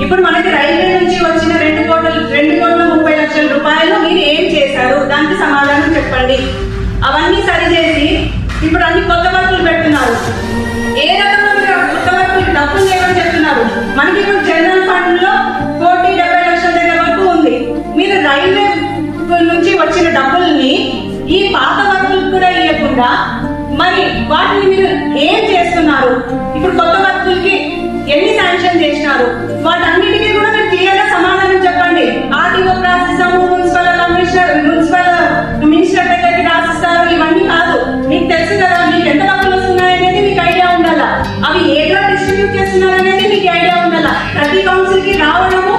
ఇప్పుడు మనకి రైల్వే నుంచి వచ్చిన రెండు కోట్ల రెండు కోట్ల ముప్పై లక్షల రూపాయలు మీరు ఏం చేశారు? దానికి సమాధానం చెప్పండి. అవన్నీ సరిచేసి ఇప్పుడు అన్ని కొత్త వర్కులు పెడుతున్నారు. ఏ రకంగా కొత్త వర్కులు డబ్బులు లేవని చెప్తున్నారు? మనకి ఇప్పుడు జనరల్ ఫండ్లో కోటి డెబ్బై లక్షల దగ్గర వరకు ఉంది. మీరు రైల్వే నుంచి వచ్చిన డబ్బుల్ని ఈ పాత వర్కులు కూడా ఇవ్వకుండా మరి వాటిని మీరు ఐడియా ఉండాలా ప్రతి కౌన్సిల్ కి రావడము